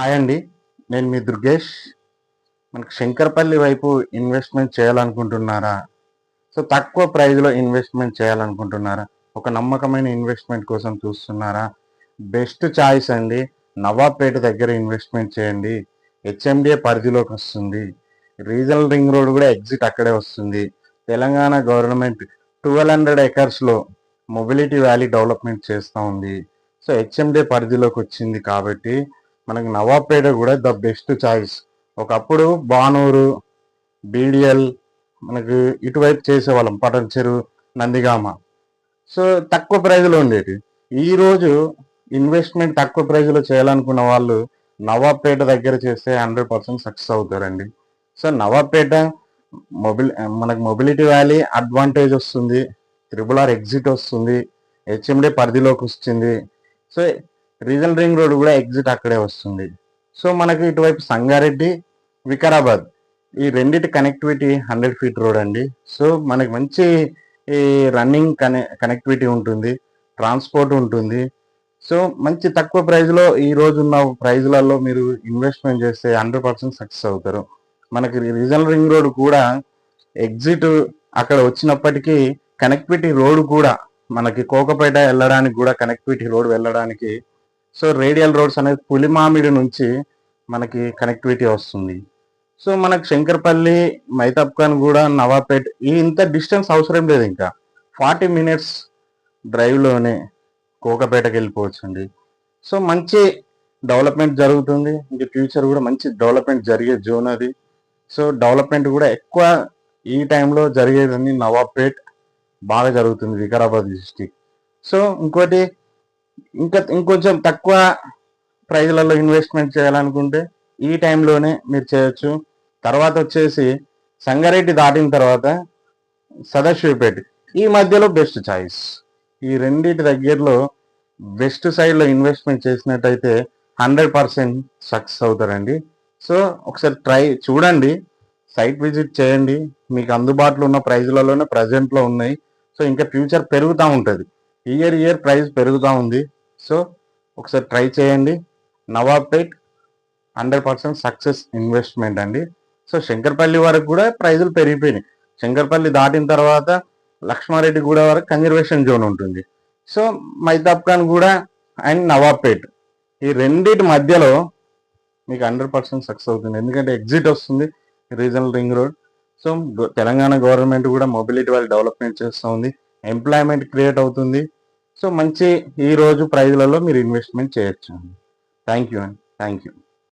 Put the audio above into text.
Hi అండి. నేను మీ దుర్గేష్. మనకు శంకరపల్లి వైపు ఇన్వెస్ట్మెంట్ చేయాలనుకుంటున్నారా? సో తక్కువ ప్రైస్లో ఇన్వెస్ట్మెంట్ చేయాలనుకుంటున్నారా? ఒక నమ్మకమైన ఇన్వెస్ట్మెంట్ కోసం చూస్తున్నారా? బెస్ట్ చాయిస్ అండి. నవాబ్పేట దగ్గర ఇన్వెస్ట్మెంట్ చేయండి. హెచ్ఎండిఏ పరిధిలోకి వస్తుంది. రీజనల్ రింగ్ రోడ్ కూడా ఎగ్జిట్ అక్కడే వస్తుంది. తెలంగాణ గవర్నమెంట్ ట్వెల్వ్ హండ్రెడ్ ఎకర్స్లో మొబిలిటీ వ్యాలీ డెవలప్మెంట్ చేస్తూ ఉంది. సో హెచ్ఎండిఏ పరిధిలోకి వచ్చింది కాబట్టి మనకు నవాబ్పేట కూడా ద బెస్ట్ చాయిస్. ఒకప్పుడు బానూరు బీడిఎల్ మనకి ఇటువైపు చేసేవాళ్ళం పటన్ చెరువు నందిగామ. సో తక్కువ ప్రైజ్లో ఉండేది. ఈరోజు ఇన్వెస్ట్మెంట్ తక్కువ ప్రైజ్లో చేయాలనుకున్న వాళ్ళు నవాబ్పేట దగ్గర చేస్తే హండ్రెడ్ పర్సెంట్ సక్సెస్ అవుతారండి. సో నవాబ్పేట మొబిల్ మనకు మొబిలిటీ వ్యాలీ అడ్వాంటేజ్ వస్తుంది. త్రిబుల్ ఆర్ ఎగ్జిట్ వస్తుంది. హెచ్ఎండి పరిధిలోకి వచ్చింది. సో రీజనల్ రింగ్ రోడ్ కూడా ఎగ్జిట్ అక్కడే వస్తుంది. సో మనకి ఇటువైపు సంగారెడ్డి వికారాబాద్. ఈ రెండిటి కనెక్టివిటీ హండ్రెడ్ ఫీట్ రోడ్ అండి. సో మనకి మంచి ఈ రన్నింగ్ కనె కనెక్టివిటీ ఉంటుంది ట్రాన్స్పోర్ట్ ఉంటుంది. సో మంచి తక్కువ ప్రైజ్లో ఈ రోజు ఉన్న ప్రైజ్లలో మీరు ఇన్వెస్ట్మెంట్ చేస్తే హండ్రెడ్ పర్సెంట్ సక్సెస్ అవుతారు. మనకి రీజనల్ రింగ్ రోడ్ కూడా ఎగ్జిట్ అక్కడ వచ్చినప్పటికీ కనెక్టివిటీ రోడ్ కూడా మనకి కోకపేట వెళ్ళడానికి కూడా కనెక్టివిటీ రోడ్ వెళ్ళడానికి సో రేడియల్ రోడ్స్ అనేది పులిమామిడి నుంచి మనకి కనెక్టివిటీ వస్తుంది. సో మనకు శంకర్పల్లి మైతాబ్ఖాన్ కూడా నవాపేట్ ఈ ఇంత డిస్టెన్స్ అవసరం లేదు ఇంకా. ఫార్టీ మినిట్స్ డ్రైవ్లోనే కోకపేటకి వెళ్ళిపోవచ్చు అండి సో మంచి డెవలప్మెంట్ జరుగుతుంది. ఇంక ఫ్యూచర్ కూడా మంచి డెవలప్మెంట్ జరిగే జోన్ అది. సో డెవలప్మెంట్ కూడా ఎక్కువ ఈ టైంలో జరిగేదని నవాబ్పేట్ బాగా జరుగుతుంది వికారాబాద్ డిస్టిక్ సో ఇంకోటి ఇంకా ఇంకొంచెం తక్కువ ప్రైజ్లలో ఇన్వెస్ట్మెంట్ చేయాలనుకుంటే ఈ టైంలోనే మీరు చేయొచ్చు. తర్వాత వచ్చేసి సంగారెడ్డి దాటిన తర్వాత సదాశివపేట. ఈ మధ్యలో బెస్ట్ చాయిస్. ఈ రెండింటి దగ్గరలో బెస్ట్ సైడ్లో ఇన్వెస్ట్మెంట్ చేసినట్టయితే హండ్రెడ్ పర్సెంట్ సక్సెస్ అవుతారండి. సో ఒకసారి ట్రై చూడండి. సైట్ విజిట్ చేయండి. మీకు అందుబాటులో ఉన్న ప్రైజ్లలోనే ప్రజెంట్లో ఉన్నాయి. సో ఇంకా ఫ్యూచర్ పెరుగుతూ ఉంటుంది. ఇయర్ ఇయర్ ప్రైస్ పెరుగుతూ ఉంది. సో ఒకసారి ట్రై చేయండి. Nawabpet hundred percent success investment అండి. సో శంకర్పల్లి వరకు కూడా ప్రైజులు పెరిగిపోయినాయి. శంకర్పల్లి దాటిన తర్వాత లక్ష్మారెడ్డి కూడా వరకు కన్జర్వేషన్ జోన్ ఉంటుంది. సో మైతాబ్ ఖాన్ కూడా అండ్ నవాబ్పేట్ ఈ రెండింటి మధ్యలో మీకు హండ్రెడ్ పర్సెంట్ సక్సెస్ అవుతుంది. ఎందుకంటే ఎగ్జిట్ వస్తుంది regional ring road. So Telangana government కూడా మొబిలిటీ వాళ్ళు డెవలప్మెంట్ చేస్తూ ఉంది. ఎంప్లాయ్మెంట్ క్రియేట్ అవుతుంది. సో మంచి ఈ రోజు ప్రైజ్లలో మీరు ఇన్వెస్ట్మెంట్ చేయొచ్చు థ్యాంక్ యూ అండి. Thank you